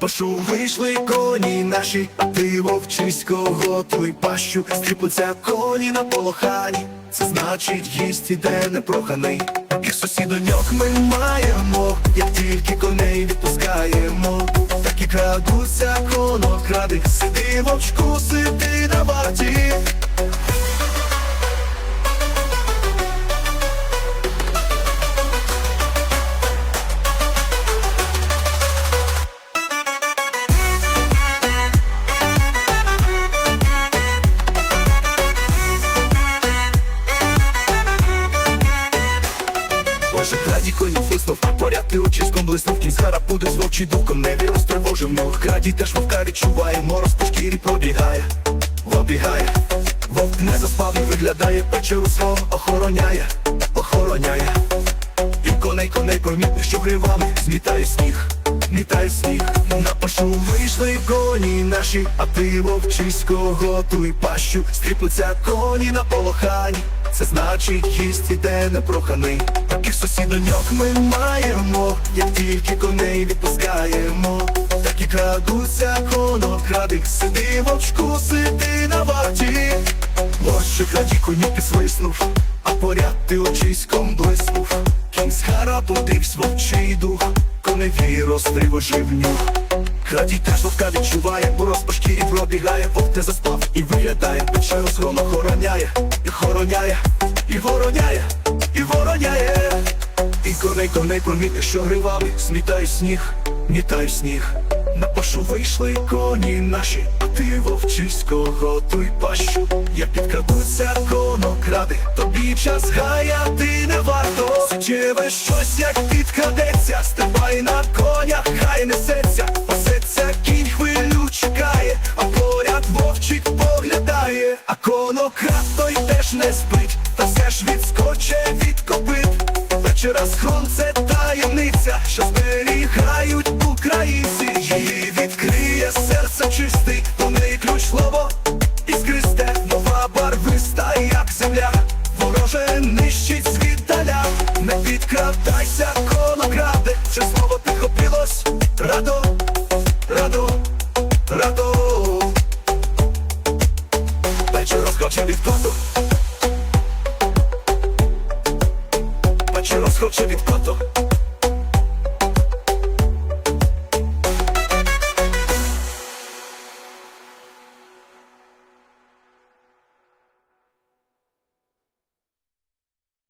пашу вийшли коні наші, ти ти кого твій пащу, стріпуться коні на полохані. Це значить їсть іде непроханий. Таких сусідоньок ми маємо, як тільки коней відпускаємо. Так і крадуться конокради, сиди вовчку, сиди на коні виснув, поряд ти очиськом блиснув Кінь згара буде з вовчий не вірус тривожив ног Краді теж вовка відчуває, мороз по шкірі пробігає Вобігає, вовк не заспав і виглядає, печеру свого охороняє, охороняє. І коней, коней промітних що гривами змітає сніг, мітає сніг На пашу вийшли коні наші, а ти вовчисько готуй пащу. Стріплються коні на полохані це значить гість іде непроханий Таких сусідоньок ми маємо, як тільки коней відпускаємо. Так і крадуться конокради Сиди вовчку, сиди на варті. Боже, краді коні ти свиснув, а поряд ти очиськом блиснув Кінь з хара подивсь вовчий дух, коневі розтривожив нюх Краді теж вовка відчуває, бо по шкірі пробігає, вовк заспав і виглядає, пече розгром охороняє, і хороняє, і вороняє, і вороняє, і коней коней промітних, що гривами, змітає сніг, мітає сніг. На пашу вийшли коні наші, а ти вовчисько готуй пащу. Як підкрадуться конокради, тобі час гаяти не варто. Суттєве щось, як підкрадеться, стрибай на конях, хай несеться, пасеться кінь хвилю чекає, а поряд вовчик поглядає, а конокрад той теж не спить, та все ж відскоче від копит. Вечора схрон це таємниця, що зберігають земля, вороже нищить звіддаля. Не підкрадайся, коло кради, чи слово підхопилось радо, радо, радо. Печу розхоче від коту. Вечір розхоче від.